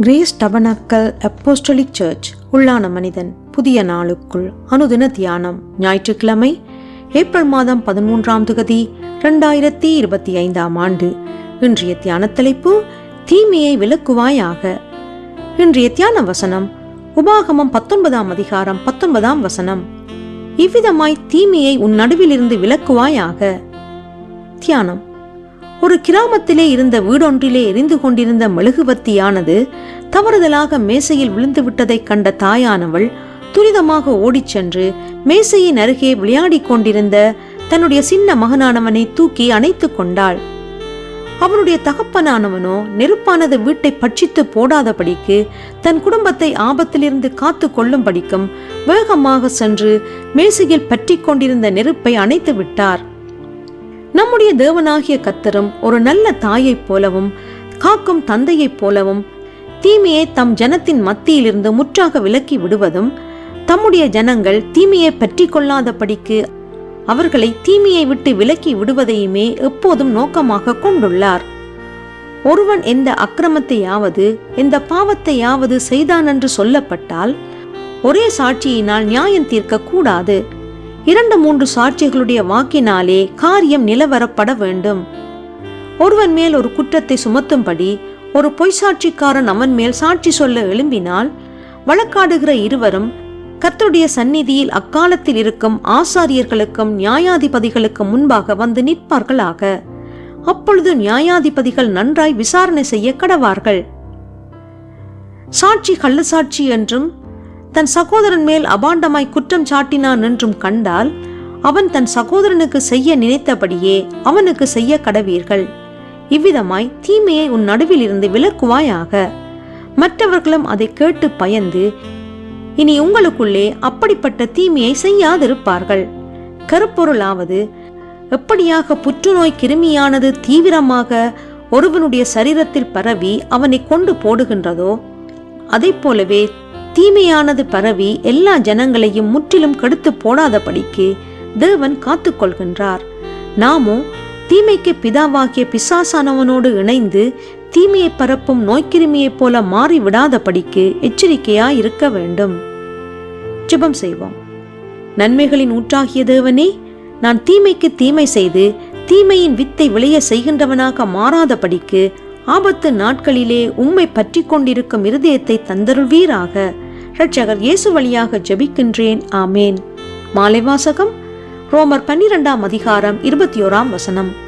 Grace tabernacle apostolic search உள்ளான மனிதன் புதிய நாளுக்குள் அனுதின தியானம் ஞாயிற்றுக்கிழமை ஏப்ரல் மாதம் பதிமூன்றாம் தொகுதி ரெண்டாயிரத்தி இருபத்தி ஐந்தாம் ஆண்டு. இன்றைய தியான தலைப்பு தீமையை விளக்குவாயாக. இன்றைய தியான வசனம் உபாகமம் பத்தொன்பதாம் அதிகாரம் பத்தொன்பதாம் வசனம். இவ்விதமாய் தீமையை உன் நடுவிலிருந்து விலக்குவாயாக தியானம் ஒரு கிராமத்திலே இருந்த வீடொன்றிலே எரிந்து கொண்டிருந்த மெழுகுவர்த்தியானது தவறுதலாக மேசையில் விழுந்து விட்டதைக் கண்ட தாயானவள் துரிதமாக ஓடிச் சென்று மேசையின் அருகே விளையாடிக் கொண்டிருந்த தன்னுடைய சின்ன மகனானவனை தூக்கி அணைத்துக் கொண்டாள். அவனுடைய தகப்பனானவனோ நெருப்பானது வீட்டை பட்சித்து போடாதபடிக்கு தன் குடும்பத்தை ஆபத்திலிருந்து காத்து கொள்ளும்படிக்கும் வேகமாக சென்று மேசையில் பற்றி கொண்டிருந்த நெருப்பை அணைத்து விட்டார். நம்முடைய தேவனாகிய கத்தரும் ஒரு நல்ல தாயைப் போலவும் காக்கும் தந்தையைப் போலவும் தீமையை தம் ஜனத்தின் மத்தியிலிருந்து முற்றாக விலக்கி விடுவதும் தம்முடைய ஜனங்கள் தீமையை பற்றி கொள்ளாதபடிக்கு அவர்களை தீமையை விட்டு விலக்கி விடுவதையுமே எப்போதும் நோக்கமாக கொண்டுள்ளார். ஒருவன் எந்த அக்கிரமத்தையாவது எந்த பாவத்தையாவது செய்தான் என்று சொல்லப்பட்டால் ஒரே சாட்சியினால் நியாயம் தீர்க்க கூடாது. இரண்டு மூன்று சாட்சிகளுடைய வாக்கினாலே காரியம் நிலவரப்பட வேண்டும். ஒருவன் மேல் ஒரு குற்றத்தை சுமத்தும்படி ஒரு பொய் சாட்சிக்காரன் அவன் மேல் சாட்சி சொல்ல எழும்பினால் வழக்காடுகிற இருவரும் கர்த்தருடைய சந்நிதியில் அக்காலத்தில் இருக்கும் ஆசாரியர்களுக்கும் நியாயாதிபதிகளுக்கும் முன்பாக வந்து நிற்பார்களாக. அப்பொழுது நியாயாதிபதிகள் நன்றாய் விசாரணை செய்ய கடவார்கள். சாட்சி கள்ள சாட்சி என்றும் தன் சகோதரன் மேல் அபாண்டமாய் குற்றம் சாட்டினான் என்றும் கண்டால் அவன் தன் சகோதரனுக்கு செய்ய நினைத்தபடியே அவனுக்கு செய்ய கடவீர்கள். இவ்விதமாய் தீமையை உன் நடுவில் இருந்து விலக்குவாயாக. மற்றவர்களும் அதை கேட்டு பயந்து இனி உங்களுக்குள்ளே அப்படிப்பட்ட தீமையை செய்யாதிருப்பார்கள். கருப்பொருளாவது எப்படியாக புற்றுநோய் கிருமியானது தீவிரமாக ஒருவனுடைய சரீரத்தில் பரவி அவனை கொண்டு போடுகின்றதோ அதை போலவே தீமையானது பரவி எல்லா ஜனங்களையும் முற்றிலும் கெடுத்து போடாதபடிக்கு தேவன் காத்துக்கொள்கின்றார். நாமோ தீமைக்கு பிதாவாகிய பிசாசானவனோடு இணைந்து தீமையை பரப்பும் நோய்க்கிருமியைப் போல மாறி விடாதபடிக்கு எச்சரிக்கையாய் இருக்க வேண்டும். ஜெபம் செய்வோம். நன்மைகளின் ஊற்றாகிய தேவனே நான் தீமைக்கு தீமை செய்து தீமையின் வித்தை விளைய செய்கின்றவனாக மாறாதபடிக்கு ஆபத்து நாட்களிலே உம்மை பற்றி கொண்டிருக்கும் இருதயத்தை தந்தருள்வீராக. இரட்சகர் இயேசு வழியாக ஜெபிக்கின்றேன். ஆமேன். மாலை வாசகம் ரோமர் பன்னிரெண்டாம் அதிகாரம் இருபத்தி ஓராம் வசனம்.